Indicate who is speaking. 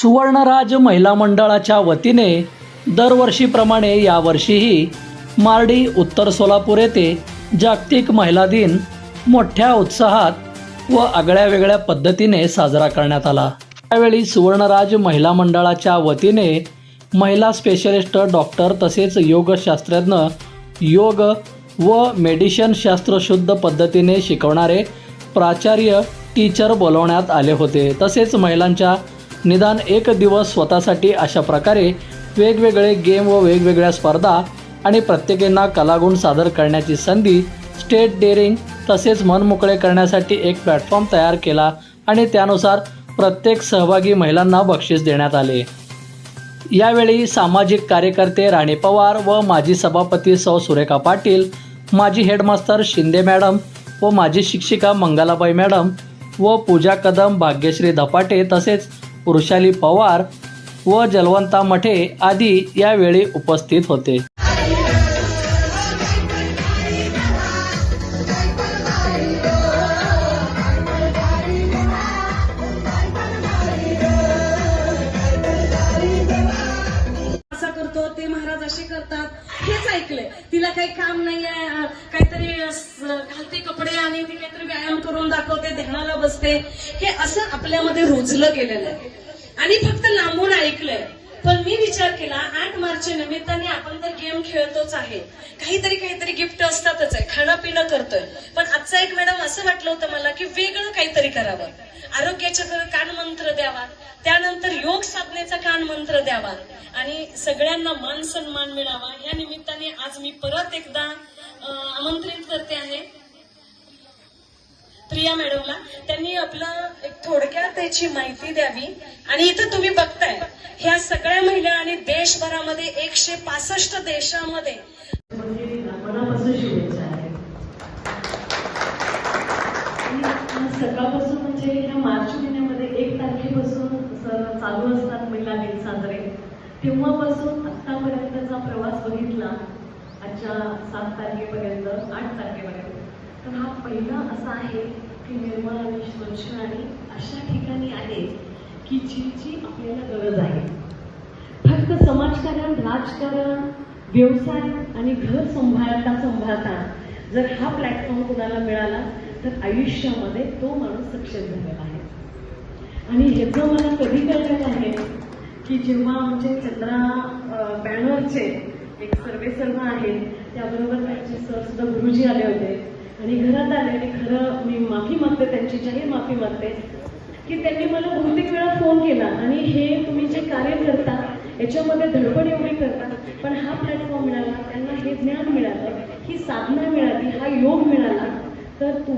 Speaker 1: सुवर्णराज महिला मंडळाच्या वतीने दरवर्षीप्रमाणे यावर्षीही मार्डी उत्तर सोलापूर येथे जागतिक महिला दिन मोठ्या उत्साहात व आगळ्या वेगळ्या पद्धतीने साजरा करण्यात आला. त्यावेळी सुवर्णराज महिला मंडळाच्या वतीने महिला स्पेशलिस्ट डॉक्टर तसेच योगशास्त्रज्ञ योग व मेडिशन शास्त्र शुद्ध पद्धतीने शिकवणारे प्राचार्य टीचर बोलवण्यात आले होते. तसेच महिलांच्या निदान एक दिवस स्वतःसाठी अशा प्रकारे वेगवेगळे गेम व वेगवेगळ्या स्पर्धा आणि प्रत्येकींना कलागुण सादर करण्याची संधी स्टेट डेअरिंग तसेच मनमोकळे करण्यासाठी एक प्लॅटफॉर्म तयार केला आणि त्यानुसार प्रत्येक सहभागी महिलांना बक्षीस देण्यात आले. यावेळी सामाजिक कार्यकर्ते राणे पवार व माजी सभापती सौ सुरेखा पाटील माजी हेडमास्तर शिंदे मॅडम व माजी शिक्षिका मंगलाबाई मॅडम व पूजा कदम भाग्यश्री धपाटे तसेच वृषाली पवार व जलवंता मठे आदी यावेळी उपस्थित होते.
Speaker 2: ऐकलंय. तिला काही काम नाहीये. काहीतरी घालते कपडे आणि ती काहीतरी व्यायाम करून दाखवते ध्यानाला बसते. हे असं आपल्यामध्ये रुजलं गेलेलं आहे. आणि फक्त लांबून ऐकलंय. पण मी विचार केला आठ मार्चच्या निमित्ताने आपण तर गेम खेळतोच आहे. काहीतरी काहीतरी गिफ्ट असतातच आहे. खाणं पिणं करतोय. पण आजचा एक मॅडम असं वाटलं होतं मला की वेगळं काहीतरी करावं. आरोग्याच्या कान मंत्र द्यावा. त्यानंतर योग साधनेचा कान मंत्र द्यावा. आणि सगळ्यांना मान सन्मान मिळावा. या निमित्ताने आज मी परत एकदा आमंत्रित करते आहे प्रिया मॅडमला. त्यांनी आपलं एक थोडक्यात त्याची माहिती द्यावी. आणि इथं तुम्ही बघताय ह्या सगळ्या महिला आणि देशभरामध्ये एकशे पासष्ट देशामध्ये
Speaker 3: शुभेच्छा सकाळपासून म्हणजे ह्या मार्च महिन्यामध्ये एक तारखेपासून चालू असतात महिला दिन साजरा तेव्हापासून आत्तापर्यंतचा प्रवास बघितला आजच्या सात तारखेपर्यंत आठ तारखेपर्यंत. तर हा पहिला असा आहे की निर्मळ आणि स्वच्छ आणि अशा ठिकाणी आहे की जिची आपल्याला गरज आहे. फक्त समाजकारण राजकारण व्यवसाय आणि घर सांभाळता सांभाळता जर हा प्लॅटफॉर्म कुणाला मिळाला तर आयुष्यामध्ये तो माणूस सक्षम झालेला आहे. आणि ह्याचं मला कधी कळलं की जेव्हा आमचे चंद्रा बॅनरचे एक सर्वे सर्व आहेत त्याबरोबर त्यांचे सर सुद्धा गुरुजी आले होते. आणि घरात आले आणि खरं मी माफी मागते त्यांची जाहीर माफी मागते की त्यांनी मला बहुतेक वेळा फोन केला. आणि हे तुम्ही जे कार्य करता याच्यामध्ये धडपड एवढी करता पण हा प्लॅटफॉर्म मिळाला त्यांना हे ज्ञान मिळालं ही साधना मिळाली हा योग मिळाला तर तू